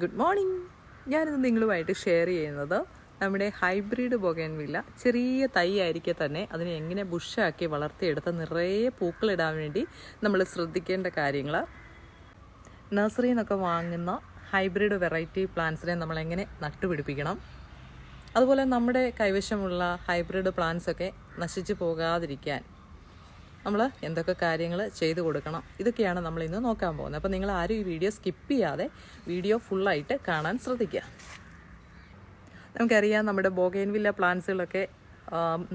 Good morning. ഞാനിത് നിങ്ങളുമായിട്ട് share ചെയ്യുന്നത് നമ്മുടെ ഹൈബ്രിഡ് ബൊഗൻവില്ല. ചെറിയ തൈ ആയിരിക്കെ തന്നെ അതിനെ എങ്ങനെ ബുഷാക്കി വളർത്തിയെടുത്ത് നിറയെ പൂക്കളിടാൻ വേണ്ടി നമ്മൾ ശ്രദ്ധിക്കേണ്ട കാര്യങ്ങൾ നഴ്സറിയിൽ നിന്നൊക്കെ വാങ്ങുന്ന ഹൈബ്രിഡ് വെറൈറ്റി പ്ലാന്റ്സിനെ നമ്മൾ എങ്ങനെ നട്ടുപിടിപ്പിക്കണം. അതുപോലെ നമ്മുടെ കൈവശമുള്ള ഹൈബ്രിഡ് പ്ലാന്റ്സൊക്കെ നശിച്ചു പോകാതിരിക്കാൻ നമ്മൾ എന്തൊക്കെ കാര്യങ്ങൾ ചെയ്തു കൊടുക്കണം. ഇതൊക്കെയാണ് നമ്മൾ ഇന്ന് നോക്കാൻ പോകുന്നത്. അപ്പോൾ നിങ്ങൾ ആരും ഈ വീഡിയോ സ്കിപ്പ് ചെയ്യാതെ വീഡിയോ ഫുള്ളായിട്ട് കാണാൻ ശ്രദ്ധിക്കുക. നമുക്കറിയാം നമ്മുടെ ബോഗൈൻവില്ല പ്ലാന്റ്സുകളൊക്കെ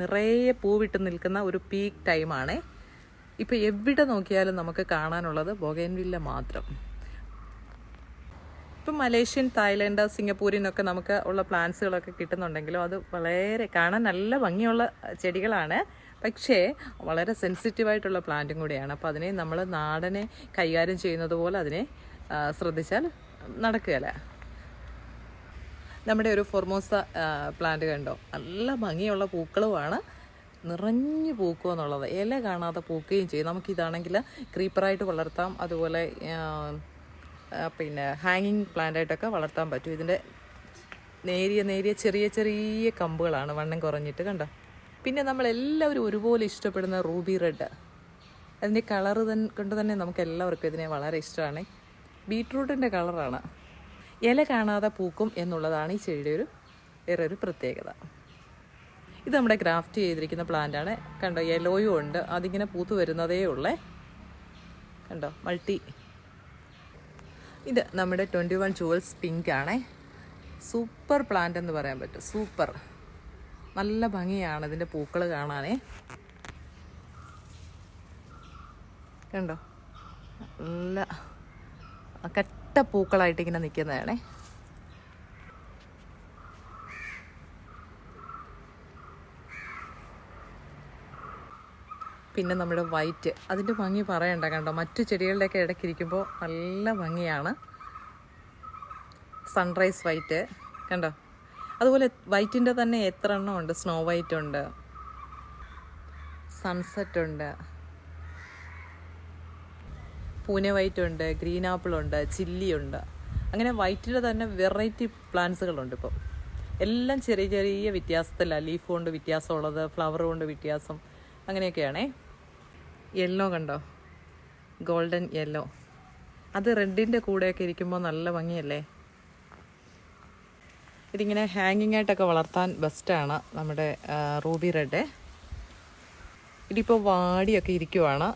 നിറയെ പൂവിട്ട് നിൽക്കുന്ന ഒരു പീക്ക് ടൈമാണ് ഇപ്പോൾ എവിടെ നോക്കിയാലും നമുക്ക് കാണാനുള്ളത് ബോഗൈൻവില്ല മാത്രം. ഇപ്പം മലേഷ്യൻ തായ്ലൻഡ് സിംഗപ്പൂരിനൊക്കെ നമുക്ക് ഉള്ള പ്ലാന്റ്സുകളൊക്കെ കിട്ടുന്നുണ്ടെങ്കിലും അത് വളരെ കാണാൻ നല്ല ഭംഗിയുള്ള ചെടികളാണ്. പക്ഷേ വളരെ സെൻസിറ്റീവായിട്ടുള്ള പ്ലാന്റും കൂടിയാണ്. അപ്പോൾ അതിനെ നമ്മൾ നാടനെ കൈകാര്യം ചെയ്യുന്നത് പോലെ അതിനെ ശ്രദ്ധിച്ചാൽ നടക്കുകയില്ല? നമ്മുടെ ഒരു ഫോർമോസ പ്ലാന്റ് കണ്ടോ? നല്ല ഭംഗിയുള്ള പൂക്കളുമാണ്. നിറഞ്ഞു പൂക്കുക എന്നുള്ളത്. ഇല കാണാതെ പൂക്കുകയും ചെയ്യും. നമുക്കിതാണെങ്കിൽ ക്രീപ്പറായിട്ട് വളർത്താം. അതുപോലെ പിന്നെ ഹാങ്ങിങ് പ്ലാന്റായിട്ടൊക്കെ വളർത്താൻ പറ്റും. ഇതിന്റെ നേരിയ നേരിയ ചെറിയ ചെറിയ കമ്പുകളാണ്. വണ്ണം കുറഞ്ഞിട്ട് കണ്ടോ? പിന്നെ നമ്മളെല്ലാവരും ഒരുപോലെ ഇഷ്ടപ്പെടുന്ന റൂബി റെഡ്. അതിന്റെ കളറ് തന്നെ കൊണ്ട് തന്നെ നമുക്ക് എല്ലാവർക്കും ഇതിനെ വളരെ ഇഷ്ടമാണ്. ബീട്രൂട്ടിന്റെ കളറാണ്. ഇല കാണാതെ പൂക്കും എന്നുള്ളതാണ് ഈ ചെടിയുടെ ഒരു വേറെ ഒരു പ്രത്യേകത. ഇത് നമ്മുടെ ഗ്രാഫ്റ്റ് ചെയ്തിരിക്കുന്ന പ്ലാന്റാണ്. കണ്ടോ യെലോയും ഉണ്ട്. അതിങ്ങനെ പൂത്ത് വരുന്നതേ ഉള്ളേ. കണ്ടോ മൾട്ടി. ഇത് നമ്മുടെ ട്വന്റി വൺ ജുവൽസ് പിങ്ക് ആണേ സൂപ്പർ പ്ലാന്റ് എന്ന് പറയാൻ പറ്റും. സൂപ്പർ. നല്ല ഭംഗിയാണ് ഇതിന്റെ പൂക്കൾ കാണാനേ. കണ്ടോ? നല്ല കെട്ട പൂക്കളായിട്ട് ഇങ്ങനെ നിൽക്കുന്നതാണേ പിന്നെ നമ്മുടെ വൈറ്റ്. അതിന്റെ ഭംഗി പറയണ്ട കണ്ടോ? മറ്റു ചെടികളുടെയൊക്കെ ഇടയ്ക്കിരിക്കുമ്പോൾ നല്ല ഭംഗിയാണ്. സൺറൈസ് വൈറ്റ് കണ്ടോ? അതുപോലെ വൈറ്റിന്റെ തന്നെ എത്ര എണ്ണം ഉണ്ട്? സ്നോ വൈറ്റ് ഉണ്ട്. സൺസെറ്റ് ഉണ്ട്. പൂനെ വൈറ്റ് ഉണ്ട് ഗ്രീൻ ആപ്പിൾ ഉണ്ട് ചില്ലി ഉണ്ട്. അങ്ങനെ വൈറ്റിന്റെ തന്നെ വെറൈറ്റി പ്ലാന്റ്സുകളുണ്ട് ഇപ്പം. എല്ലാം ചെറിയ ചെറിയ വ്യത്യാസത്തിലാണ് ലീഫ് കൊണ്ട് വ്യത്യാസമുള്ളത് ഫ്ലവർ കൊണ്ട് വ്യത്യാസം. അങ്ങനെയൊക്കെയാണേ. യെല്ലോ കണ്ടോ? ഗോൾഡൻ യെല്ലോ അത് റെഡിന്റെ കൂടെയൊക്കെ ഇരിക്കുമ്പോൾ നല്ല ഭംഗിയല്ലേ? ഇതിങ്ങനെ ഹാങ്ങിങ് ആയിട്ടൊക്കെ വളർത്താൻ ബെസ്റ്റാണ് നമ്മുടെ റൂബി റെഡ്. ഇതിപ്പോൾ വാടിയൊക്കെ ഇരിക്കുവാണ്.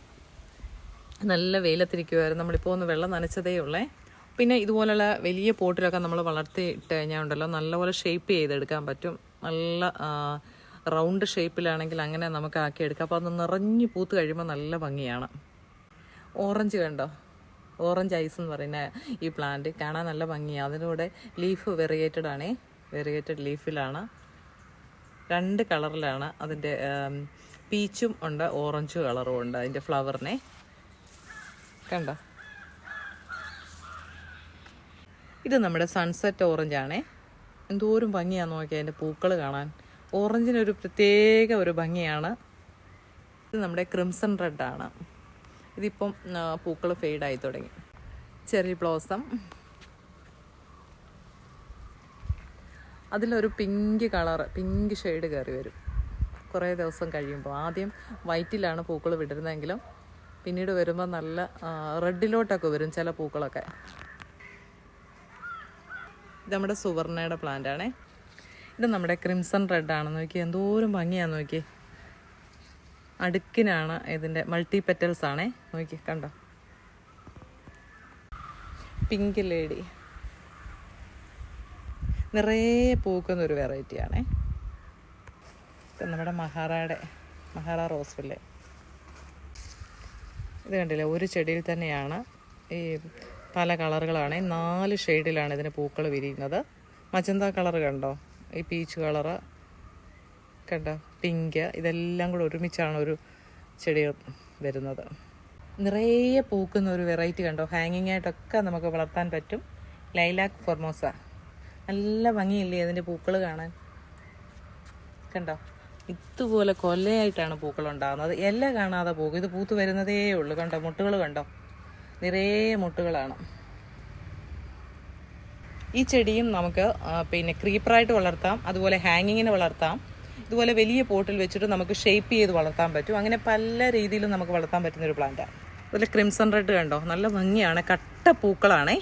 നല്ല വെയിലത്തിരിക്കുമായിരുന്നു നമ്മളിപ്പോൾ ഒന്ന് വെള്ളം നനച്ചതേ ഉള്ളേ. പിന്നെ ഇതുപോലുള്ള വലിയ പോട്ടിലൊക്കെ നമ്മൾ വളർത്തിയിട്ട് കഴിഞ്ഞാൽ ഉണ്ടല്ലോ നല്ലപോലെ ഷേപ്പ് ചെയ്തെടുക്കാൻ പറ്റും. നല്ല റൗണ്ട് ഷേപ്പിലാണെങ്കിൽ അങ്ങനെ നമുക്ക് ആക്കിയെടുക്കാം. അപ്പോൾ അത് നിറഞ്ഞു പൂത്ത് കഴിയുമ്പോൾ നല്ല ഭംഗിയാണ്. ഓറഞ്ച് കണ്ടോ? ഓറഞ്ച് ഐസ് എന്ന് പറയുന്ന ഈ പ്ലാന്റ് കാണാൻ നല്ല ഭംഗിയാണ് അതിലൂടെ ലീഫ് വെറിയേറ്റഡ് ആണേ. വെറിയേറ്റഡ് ലീഫിലാണ് രണ്ട് കളറിലാണ് അതിന്റെ പീച്ചും ഉണ്ട് ഓറഞ്ച് കളറും ഉണ്ട് അതിന്റെ ഫ്ലവറിനെ കണ്ടോ? ഇത് നമ്മുടെ സൺസെറ്റ് ഓറഞ്ച് ആണേ. എന്തോരം ഭംഗിയാണെന്ന് നോക്കിയാൽ അതിന്റെ പൂക്കൾ കാണാൻ. ഓറഞ്ചിനൊരു പ്രത്യേക ഒരു ഭംഗിയാണ്. ഇത് നമ്മുടെ ക്രിംസൺ റെഡ് ആണ്. ഇതിപ്പം പൂക്കൾ ഫെയ്ഡായി തുടങ്ങി. ചെറി ബ്ലോസം അതിലൊരു പിങ്ക് കളർ പിങ്ക് ഷെയ്ഡ് കയറി വരും. കുറേ ദിവസം കഴിയുമ്പോൾ. ആദ്യം വൈറ്റിലാണ് പൂക്കൾ വിടരുന്നതെങ്കിലും പിന്നീട് വരുമ്പോൾ നല്ല റെഡിലോട്ടൊക്കെ വരും ചില പൂക്കളൊക്കെ. ഇത് നമ്മുടെ സുവർണയുടെ പ്ലാന്റ് ആണേ. ഇത് നമ്മുടെ ക്രിംസൺ റെഡ് ആണെന്ന് നോക്കി എന്തോരം ഭംഗിയാന്ന് നോക്കി. അടുക്കിനാണ് ഇതിന്റെ മൾട്ടി പെറ്റൽസ് ആണേ. നോക്കി കണ്ടോ? പിങ്ക് ലേഡി നിറയെ പൂക്കുന്ന ഒരു വെറൈറ്റി ആണേ. ഇത് നമ്മുടെ മഹാറയുടെ മഹാറ റോസ്വില്ലേ ഇത് കണ്ടില്ലേ ഒരു ചെടിയിൽ തന്നെയാണ് ഈ പല കളറുകളാണ്. നാല് ഷെയ്ഡിലാണ് ഇതിന് പൂക്കൾ വിരിയുന്നത്. മജന്ത കളർ കണ്ടോ? ഈ പീച്ച് കളറ് കണ്ടോ? പിങ്ക് ഇതെല്ലാം കൂടെ ഒരുമിച്ചാണ് ഒരു ചെടി വരുന്നത്. നിറയെ പൂക്കുന്ന ഒരു വെറൈറ്റി കണ്ടോ? ഹാങ്ങിങ് ആയിട്ടൊക്കെ നമുക്ക് വളർത്താൻ പറ്റും. Lilac formosa. നല്ല ഭംഗിയില്ലേ അതിന്റെ പൂക്കൾ കാണാൻ? കണ്ടോ? ഇതുപോലെ കൊല്ലയായിട്ടാണ് പൂക്കൾ ഉണ്ടാകുന്നത് ഇല കാണാതെ പോകും. ഇത് പൂത്ത് വരുന്നതേ ഉള്ളൂ. കണ്ടോ? മുട്ടുകൾ കണ്ടോ? നിറയെ മുട്ടുകളാണ്. ഈ ചെടിയും നമുക്ക് പിന്നെ ക്രീപ്പറായിട്ട് വളർത്താം. അതുപോലെ ഹാങ്ങിങ്ങിന് വളർത്താം. ഇതുപോലെ വലിയ പോട്ടിൽ വെച്ചിട്ട് നമുക്ക് ഷേപ്പ് ചെയ്ത് വളർത്താൻ പറ്റും. അങ്ങനെ പല രീതിയിലും നമുക്ക് വളർത്താൻ പറ്റുന്ന ഒരു പ്ലാന്റാണ് അതുപോലെ ക്രിംസൺ റെഡ് കണ്ടോ? നല്ല ഭംഗിയാണ്. കട്ട പൂക്കളാണേ.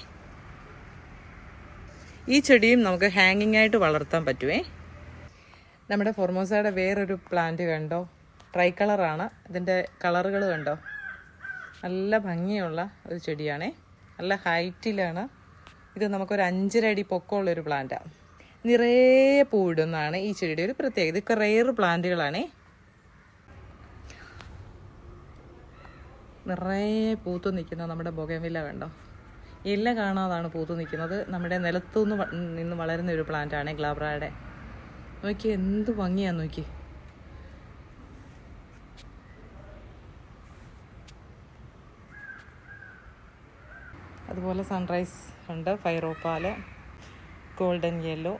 ഈ ചെടിയും നമുക്ക് ഹാങ്ങിങ് ആയിട്ട് വളർത്താൻ പറ്റുമേ നമ്മുടെ ഫോർമോസയുടെ വേറൊരു പ്ലാന്റ് കണ്ടോ? ട്രൈ കളറാണ് ഇതിന്റെ കളറുകൾ കണ്ടോ? നല്ല ഭംഗിയുള്ള ഒരു ചെടിയാണേ. നല്ല ഹൈറ്റിലാണ് ഇത് നമുക്കൊരു അഞ്ചര അടി പൊക്കമുള്ള ഒരു പ്ലാന്റാണ് നിറയെ പൂവിടുന്നതാണ് ഈ ചെടിയുടെ ഒരു പ്രത്യേകത. ഇതൊക്കെ റെയർ പ്ലാന്റുകളാണേ നിറയെ പൂത്തു നിൽക്കുന്ന നമ്മുടെ ബൊഗവില കണ്ടോ? ഇല കാണാതാണ് പൂത്തു നിൽക്കുന്നത്. നമ്മുടെ നിലത്തുനിന്ന് നിന്ന് വളരുന്ന ഒരു പ്ലാന്റാണ് ഗ്ലാബ്രയുടെ. നോക്കി എന്ത് ഭംഗിയാന്ന് നോക്കി. അതുപോലെ സൺറൈസ് ഉണ്ട് fire opal golden yellow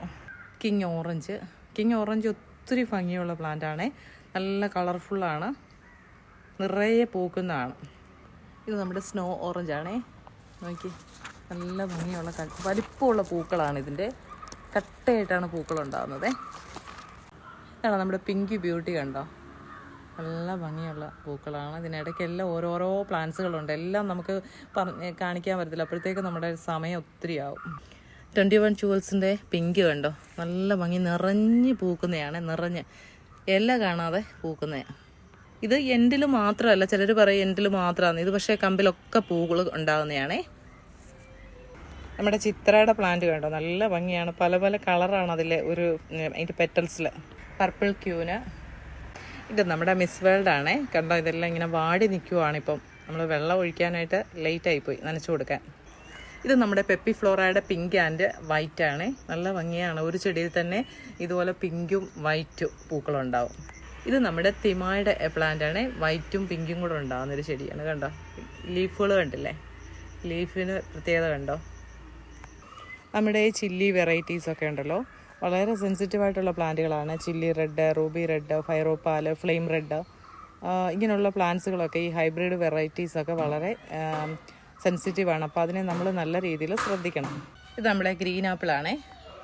king orange king orange ഒത്തിരി ഭംഗിയുള്ള പ്ലാന്റാണ് നല്ല കളർഫുള്ളാണ് നിറയെ പൂക്കുന്നതാണ്. ഇത് നമ്മുടെ സ്നോ ഓറഞ്ച് ആണേ. നോക്കി. നല്ല ഭംഗിയുള്ള വലിപ്പമുള്ള പൂക്കളാണ് ഇതിന്റെ. കട്ടയായിട്ടാണ് പൂക്കൾ ഉണ്ടാകുന്നത് ഇതാണ് നമ്മുടെ പിങ്ക് ബ്യൂട്ടി കണ്ടോ? നല്ല ഭംഗിയുള്ള പൂക്കളാണ്. ഇതിനിടയ്ക്കെല്ലാം ഓരോരോ പ്ലാന്റ്സുകളുണ്ട്. എല്ലാം നമുക്ക് പറഞ്ഞ് കാണിക്കാൻ പറ്റത്തില്ല. അപ്പോഴത്തേക്ക് നമ്മുടെ സമയം ഒത്തിരി ആവും ട്വന്റി വൺ ജുവൽസിന്റെ പിങ്ക് കണ്ടോ? നല്ല ഭംഗി നിറഞ്ഞ് പൂക്കുന്നതാണ്. നിറഞ്ഞ് ഇല കാണാതെ പൂക്കുന്നതാണ്. ഇത് എൻഡിൽ മാത്രമല്ല ചിലർ പറയും എൻഡിൽ മാത്രമാണ്. ഇത് പക്ഷേ കമ്പിലൊക്കെ പൂകൾ ഉണ്ടാകുന്നതാണേ നമ്മുടെ ചിത്രയുടെ പ്ലാന്റ് കണ്ടോ? നല്ല ഭംഗിയാണ്. പല പല കളറാണ് അതിലെ ഒരു അതിന്റെ പെറ്റൽസിൽ പർപ്പിൾ ക്യൂന് ഇത് നമ്മുടെ മിസ് വേൾഡ് ആണേ കണ്ടോ? ഇതെല്ലാം ഇങ്ങനെ വാടി നിൽക്കുവാണിപ്പം നമ്മൾ വെള്ളം ഒഴിക്കാനായിട്ട് ലേറ്റ് ആയിപ്പോയി നനച്ചു കൊടുക്കാൻ. ഇത് നമ്മുടെ പെപ്പി ഫ്ലോറയുടെ പിങ്ക് ആൻഡ് വൈറ്റ് ആണ് നല്ല ഭംഗിയാണ്. ഒരു ചെടിയിൽ തന്നെ ഇതുപോലെ പിങ്കും വൈറ്റും പൂക്കളുണ്ടാവും. ഇത് നമ്മുടെ തിമായുടെ പ്ലാന്റ് ആണ്. വൈറ്റും പിങ്കും കൂടെ ഉണ്ടാകുന്ന ഒരു ചെടിയാണ് കണ്ടോ? ലീഫുകൾ കണ്ടില്ലേ? ലീഫിന് പ്രത്യേകത കണ്ടോ? നമ്മുടെ ഈ ചില്ലി വെറൈറ്റീസ് ഒക്കെ ഉണ്ടല്ലോ. വളരെ സെൻസിറ്റീവായിട്ടുള്ള പ്ലാന്റുകളാണ് chilli red ruby red fire opal flame red ഇങ്ങനെയുള്ള പ്ലാന്റ്സുകളൊക്കെ ഈ ഹൈബ്രിഡ് വെറൈറ്റീസൊക്കെ വളരെ സെൻസിറ്റീവാണ് അപ്പോൾ അതിനെ നമ്മൾ നല്ല രീതിയിൽ ശ്രദ്ധിക്കണം. ഇത് നമ്മുടെ ഗ്രീൻ ആപ്പിളാണേ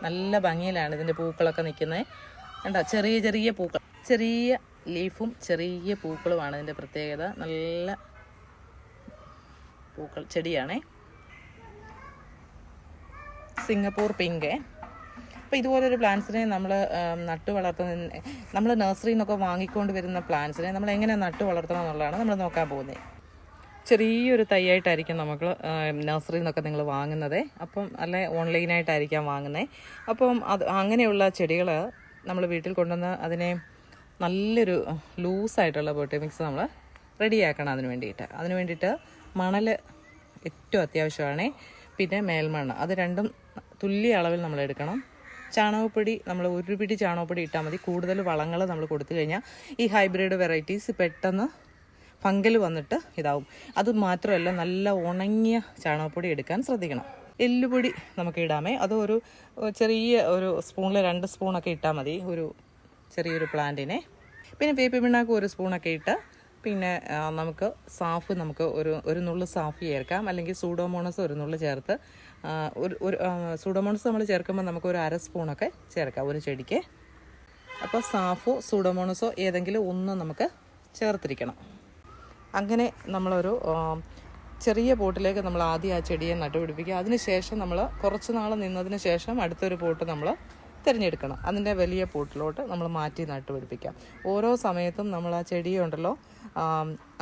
നല്ല ഭംഗിയിലാണ് ഇതിന്റെ പൂക്കളൊക്കെ നിൽക്കുന്നത്. കണ്ടോ? ചെറിയ ചെറിയ പൂക്കൾ. ചെറിയ ലീഫും ചെറിയ പൂക്കളുമാണ് ഇതിന്റെ പ്രത്യേകത. നല്ല പൂക്കൾ ചെടിയാണേ. Singapore pink. അപ്പോൾ ഇതുപോലൊരു പ്ലാന്റ്സിനെ നമ്മൾ നട്ടു വളർത്തുന്ന നമ്മൾ നഴ്സറിയിൽ നിന്നൊക്കെ വാങ്ങിക്കൊണ്ട് വരുന്ന പ്ലാന്റ്സിനെ നമ്മൾ എങ്ങനെ നട്ടു വളർത്തണം എന്നുള്ളതാണ് നമ്മൾ നോക്കാൻ പോകുന്നത്. ചെറിയൊരു തൈയായിട്ടായിരിക്കും നമുക്ക് നഴ്സറിയിൽ നിന്നൊക്കെ നിങ്ങൾ വാങ്ങുന്നത്. അപ്പം അല്ലെ ഓൺലൈനായിട്ടായിരിക്കാം വാങ്ങുന്നത്. അപ്പം അത് അങ്ങനെയുള്ള ചെടികൾ നമ്മൾ വീട്ടിൽ കൊണ്ടുവന്ന് അതിനെ നല്ലൊരു ലൂസായിട്ടുള്ള ബോട്ടി മിക്സ് നമ്മൾ റെഡിയാക്കണം അതിന് വേണ്ടിയിട്ട്. അതിന് വേണ്ടിയിട്ട് മണൽ ഏറ്റവും അത്യാവശ്യമാണ്. പിന്നെ മേൽമണ്ണ്. അത് രണ്ടും തുല്യ അളവിൽ നമ്മൾ എടുക്കണം. ചാണകപ്പൊടി നമ്മൾ ഒരു പിടി ചാണകപ്പൊടി ഇട്ടാൽ മതി. കൂടുതൽ വളങ്ങൾ നമ്മൾ കൊടുത്തു കഴിഞ്ഞാൽ ഈ ഹൈബ്രിഡ് വെറൈറ്റീസ് പെട്ടെന്ന് പങ്കൽ വന്നിട്ട് ഇതാവും. അത് മാത്രമല്ല നല്ല ഉണങ്ങിയ ചാണകപ്പൊടി എടുക്കാൻ ശ്രദ്ധിക്കണം. എല്ലുപൊടി നമുക്ക് ഇടാമേ. അത് ഒരു ചെറിയ ഒരു സ്പൂണിൽ രണ്ട് സ്പൂണൊക്കെ ഇട്ടാൽ മതി. ഒരു ചെറിയൊരു പ്ലാന്റിനെ. പിന്നെ വേപ്പി പിണ്ണാക്ക് ഒരു സ്പൂണൊക്കെ ഇട്ട് പിന്നെ നമുക്ക് സാഫ് നമുക്ക് ഒരു ഒരു നുള്ളു സാഫ് ചേർക്കാം. അല്ലെങ്കിൽ സൂഡോമോണസ് ഒരു നുള്ളു ചേർത്ത് ഒരു ഒരു സൂഡോമോണസ് നമ്മൾ ചേർക്കുമ്പോൾ നമുക്ക് ഒരു അര സ്പൂണൊക്കെ ചേർക്കാം ഒരു ചെടിക്ക്. അപ്പോൾ സാഫോ സൂഡോമോണസോ ഏതെങ്കിലും ഒന്ന് നമുക്ക് ചേർത്തിരിക്കണം. അങ്ങനെ നമ്മളൊരു ചെറിയ പോട്ടിലേക്ക് നമ്മൾ ആദ്യം ആ ചെടിയെ നട്ടുപിടിപ്പിക്കുക. അതിനുശേഷം നമ്മൾ കുറച്ച് നാൾ നിന്നതിന് ശേഷം അടുത്തൊരു പോട്ട് നമ്മൾ തിരഞ്ഞെടുക്കണം. അതിന്റെ വലിയ പോട്ടിലോട്ട് നമ്മൾ മാറ്റി നട്ടുപിടിപ്പിക്കാം ഓരോ സമയത്തും നമ്മൾ ആ ചെടിയുണ്ടല്ലോ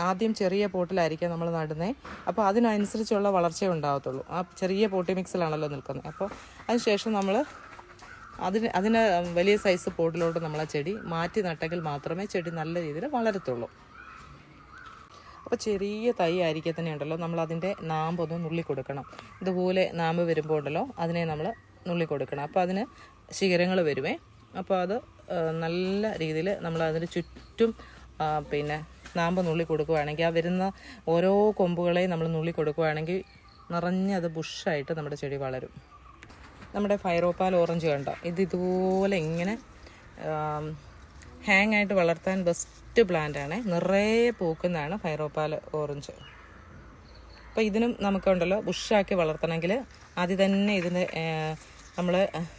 ആദ്യം ചെറിയ പോട്ടിലായിരിക്കാം നമ്മൾ നടുന്നത് അപ്പോൾ അതിനനുസരിച്ചുള്ള വളർച്ച ഉണ്ടാകത്തുള്ളൂ. ആ ചെറിയ പോട്ടി മിക്സിലാണല്ലോ നിൽക്കുന്നത്. അപ്പോൾ അതിനുശേഷം നമ്മൾ അതിന് അതിന് വലിയ സൈസ് പോട്ടിലോട്ട് നമ്മൾ ആ ചെടി മാറ്റി നട്ടെങ്കിൽ മാത്രമേ ചെടി നല്ല രീതിയിൽ വളരത്തുള്ളൂ. അപ്പോൾ ചെറിയ തൈ ആയിരിക്കെ തന്നെ ഉണ്ടല്ലോ. നമ്മൾ അതിന്റെ നാമ്പൊന്ന് നുള്ളി കൊടുക്കണം. ഇതുപോലെ നാമ്പ് വരുമ്പോൾ ഉണ്ടല്ലോ അതിനെ നമ്മൾ നുള്ളി കൊടുക്കണം. അപ്പോൾ അതിന് ശിഖരങ്ങൾ വരുമേ അപ്പോൾ അത് നല്ല രീതിയിൽ നമ്മൾ അതിന് ചുറ്റും പിന്നെ നാമ്പ് നുള്ളി കൊടുക്കുകയാണെങ്കിൽ ആ വരുന്ന ഓരോ കൊമ്പുകളെയും നമ്മൾ നുള്ളി കൊടുക്കുകയാണെങ്കിൽ നിറഞ്ഞത് ബുഷായിട്ട് നമ്മുടെ ചെടി വളരും. നമ്മുടെ ഫൈറോപ്പാൽ ഓറഞ്ച് കണ്ടോ? ഇത് ഇതുപോലെ ഇങ്ങനെ ഹാങ് ആയിട്ട് വളർത്താൻ ബെസ്റ്റ് പ്ലാന്റ് ആണ്. നിറയെ പൂക്കുന്നതാണ് ഫൈറോപ്പാൽ ഓറഞ്ച്. അപ്പോൾ ഇതിനും നമുക്കുണ്ടല്ലോ ബുഷാക്കി വളർത്തണമെങ്കിൽ ആദ്യം തന്നെ ഇതിന് നമ്മൾ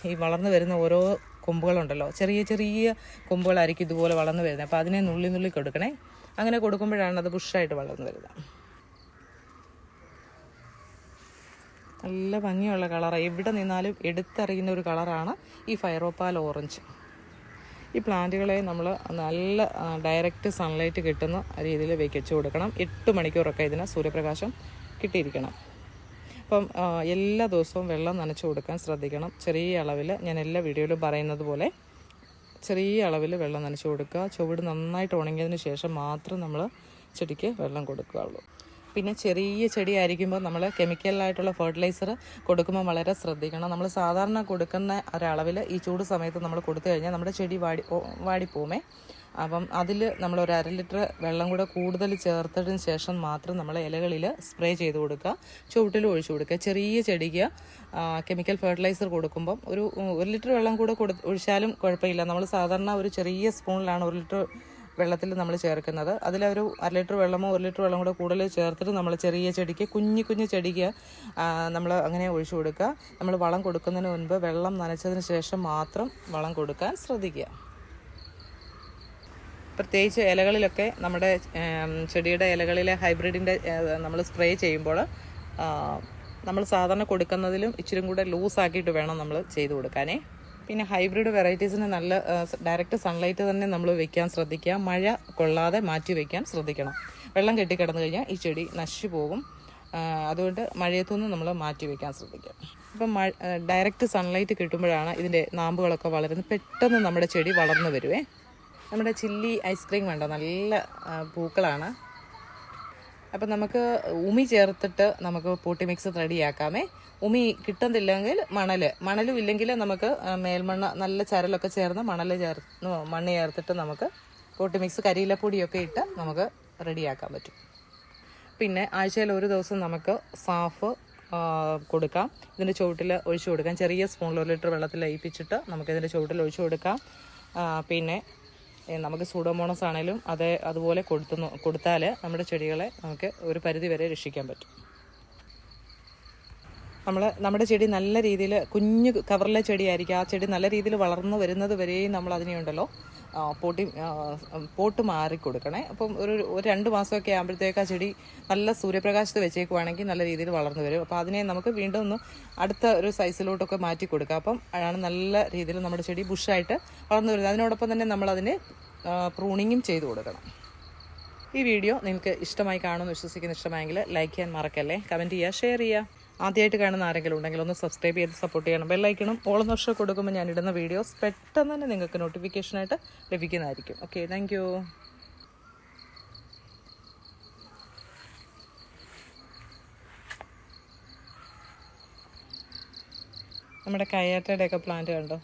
ഈ വളർന്നു വരുന്ന ഓരോ കൊമ്പുകളുണ്ടല്ലോ. ചെറിയ ചെറിയ കൊമ്പുകളായിരിക്കും ഇതുപോലെ വളർന്നു വരുന്നത്. അപ്പോൾ അതിനെ നുള്ളി നുള്ളി കൊടുക്കണേ. അങ്ങനെ കൊടുക്കുമ്പോഴാണ് അത് ബുഷായിട്ട് വളർന്നു വരുന്നത്. നല്ല ഭംഗിയുള്ള കളറാണ് എവിടെ നിന്നാലും എടുത്തറിയുന്ന ഒരു കളറാണ് ഈ ഫയറോപ്പാൽ ഓറഞ്ച്. ഈ പ്ലാന്റുകളെ നമ്മൾ നല്ല ഡയറക്റ്റ് സൺലൈറ്റ് കിട്ടുന്ന രീതിയിൽ വെച്ചു കൊടുക്കണം. എട്ട് മണിക്കൂറൊക്കെ ഇതിന് സൂര്യപ്രകാശം കിട്ടിയിരിക്കണം. അപ്പം എല്ലാ ദിവസവും വെള്ളം നനച്ചു കൊടുക്കാൻ ശ്രദ്ധിക്കണം. ചെറിയ അളവിൽ ഞാൻ എല്ലാ വീഡിയോയിലും പറയുന്നത് പോലെ ചെറിയ അളവിൽ വെള്ളം നനച്ചു കൊടുക്കുക. ചുവട് നന്നായിട്ട് ഉണങ്ങിയതിന് ശേഷം മാത്രം നമ്മൾ ചെടിക്ക് വെള്ളം കൊടുക്കുകയുള്ളൂ പിന്നെ ചെറിയ ചെടി ആയിരിക്കുമ്പോൾ നമ്മൾ കെമിക്കലായിട്ടുള്ള ഫെർട്ടിലൈസർ കൊടുക്കുമ്പോൾ വളരെ ശ്രദ്ധിക്കണം. നമ്മൾ സാധാരണ കൊടുക്കുന്ന ഒരളവിൽ ഈ ചൂട് സമയത്ത് നമ്മൾ കൊടുത്തു കഴിഞ്ഞാൽ നമ്മുടെ ചെടി വാടി വാടിപ്പോമേ അപ്പം അതിൽ നമ്മൾ ഒരു അര ലിറ്റർ വെള്ളം കൂടെ കൂടുതൽ ചേർത്തതിന് ശേഷം മാത്രം നമ്മൾ ഇലകളിൽ സ്പ്രേ ചെയ്ത് കൊടുക്കുക. ചുവട്ടിൽ ഒഴിച്ചു കൊടുക്കുക. ചെറിയ ചെടിക്ക് കെമിക്കൽ ഫെർട്ടിലൈസർ കൊടുക്കുമ്പം ഒരു ഒരു ലിറ്റർ വെള്ളം കൂടെ കൊടു ഒഴിച്ചാലും കുഴപ്പമില്ല. നമ്മൾ സാധാരണ ഒരു ചെറിയ സ്പൂണിലാണ് ഒരു ലിറ്റർ വെള്ളത്തിൽ നമ്മൾ ചേർക്കുന്നത്. അതിലൊരു അര ലിറ്റർ വെള്ളമോ ഒരു ലിറ്റർ വെള്ളം കൂടെ കൂടുതൽ ചേർത്തിട്ട് നമ്മൾ ചെറിയ ചെടിക്ക് കുഞ്ഞു കുഞ്ഞു ചെടിക്ക് നമ്മൾ അങ്ങനെ ഒഴിച്ചു കൊടുക്കുക. നമ്മൾ വളം കൊടുക്കുന്നതിന് മുൻപ് വെള്ളം നനച്ചതിന് ശേഷം മാത്രം വളം കൊടുക്കാൻ ശ്രദ്ധിക്കുക. പ്രത്യേകിച്ച് ഇലകളിലൊക്കെ നമ്മുടെ ചെടിയുടെ ഇലകളിലെ ഹൈബ്രിഡിന്റെ നമ്മൾ സ്പ്രേ ചെയ്യുമ്പോൾ നമ്മൾ സാധാരണ കൊടുക്കുന്നതിലും ഇച്ചിരി കൂടെ ലൂസാക്കിയിട്ട് വേണം നമ്മൾ ചെയ്തു കൊടുക്കാനേ. പിന്നെ ഹൈബ്രിഡ് വെറൈറ്റീസിന് നല്ല ഡയറക്റ്റ് സൺലൈറ്റ് തന്നെ നമ്മൾ വെക്കാൻ ശ്രദ്ധിക്കുക. മഴ കൊള്ളാതെ മാറ്റി വെക്കാൻ ശ്രദ്ധിക്കണം. വെള്ളം കെട്ടിക്കിടന്നു കഴിഞ്ഞാൽ ഈ ചെടി നശിച്ചു പോകും. അതുകൊണ്ട് മഴയത്തുനിന്ന് നമ്മൾ മാറ്റി വെക്കാൻ ശ്രദ്ധിക്കുക. ഇപ്പം മഴ ഡയറക്റ്റ് സൺലൈറ്റ് കിട്ടുമ്പോഴാണ് ഇതിന്റെ നാമ്പുകളൊക്കെ വളരുന്നത്. പെട്ടെന്ന് നമ്മുടെ ചെടി വളർന്നു വരുവേ. നമ്മുടെ ചില്ലി ഐസ്ക്രീം വേണ്ട നല്ല പൂക്കളാണ്. അപ്പം നമുക്ക് ഉമി ചേർത്തിട്ട് നമുക്ക് പൂട്ടി മിക്സ് റെഡിയാക്കാമേ. ഉമി കിട്ടുന്നില്ലെങ്കിൽ മണൽ മണലും ഇല്ലെങ്കിൽ നമുക്ക് മേൽമണ്ണ നല്ല ചരലൊക്കെ ചേർന്ന് മണൽ ചേർന്ന് മണ്ണ് ചേർത്തിട്ട് നമുക്ക് പൊട്ടി മിക്സ് കരിയിലപ്പൊടിയൊക്കെ ഇട്ട് നമുക്ക് റെഡിയാക്കാൻ പറ്റും. പിന്നെ ആഴ്ചയിൽ ഒരു ദിവസം നമുക്ക് സാഫ് കൊടുക്കാം. ഇതിന്റെ ചുവട്ടിൽ ഒഴിച്ചു കൊടുക്കാം. ചെറിയ സ്പൂണിൽ ഒരു ലിറ്റർ വെള്ളത്തിൽ ലയിപ്പിച്ചിട്ട് നമുക്ക് ഇതിന്റെ ചുവട്ടിൽ ഒഴിച്ചു കൊടുക്കാം. പിന്നെ നമുക്ക് സൂഡോമോണസ് ആണെങ്കിലും അതേ അതുപോലെ കൊടുത്തു കൊടുത്താൽ നമ്മുടെ ചെടികളെ നമുക്ക് ഒരു പരിധി വരെ രക്ഷിക്കാൻ പറ്റും. നമ്മൾ നമ്മുടെ ചെടി നല്ല രീതിയിൽ കുഞ്ഞു കവറിലെ ചെടിയായിരിക്കും. ആ ചെടി നല്ല രീതിയിൽ വളർന്നു വരുന്നത് വരെയും നമ്മൾ അതിനെ ഉണ്ടല്ലോ പോട്ടി പോട്ട് മാറി കൊടുക്കണേ. അപ്പം ഒരു ഒരു രണ്ട് മാസമൊക്കെ ആകുമ്പോഴത്തേക്ക് ആ ചെടി നല്ല സൂര്യപ്രകാശത്ത് വെച്ചേക്കുവാണെങ്കിൽ നല്ല രീതിയിൽ വളർന്നു വരും. അപ്പോൾ അതിനെ നമുക്ക് വീണ്ടും ഒന്ന് അടുത്ത ഒരു സൈസിലോട്ടൊക്കെ മാറ്റി കൊടുക്കാം. അപ്പം അതാണ് നല്ല രീതിയിൽ നമ്മുടെ ചെടി ബുഷായിട്ട് വളർന്നു വരുന്നത്. അതിനോടൊപ്പം തന്നെ നമ്മൾ അതിനെ പ്രൂണിങ്ങും ചെയ്തു കൊടുക്കണം. ഈ വീഡിയോ നിങ്ങൾക്ക് ഇഷ്ടമായി കാണുമെന്ന് വിശ്വസിക്കുന്ന ഇഷ്ടമായെങ്കിൽ ലൈക്ക് ചെയ്യാൻ മറക്കല്ലേ? കമന്റ് ചെയ്യുക ഷെയർ ചെയ്യുക. ആദ്യമായിട്ട് കാണുന്ന ആരെങ്കിലും ഉണ്ടെങ്കിൽ ഒന്ന് സബ്സ്ക്രൈബ് ചെയ്ത് സപ്പോർട്ട് ചെയ്യണം. ബെല്ലൈക്കണം ഓളം വർഷം കൊടുക്കുമ്പോൾ ഇടുന്ന വീഡിയോസ് പെട്ടെന്ന് തന്നെ നിങ്ങൾക്ക് നോട്ടിഫിക്കേഷനായിട്ട് ലഭിക്കുന്നതായിരിക്കും. ഓക്കെ താങ്ക് നമ്മുടെ കയ്യാറ്റയുടെയൊക്കെ പ്ലാന്റ് കണ്ടോ?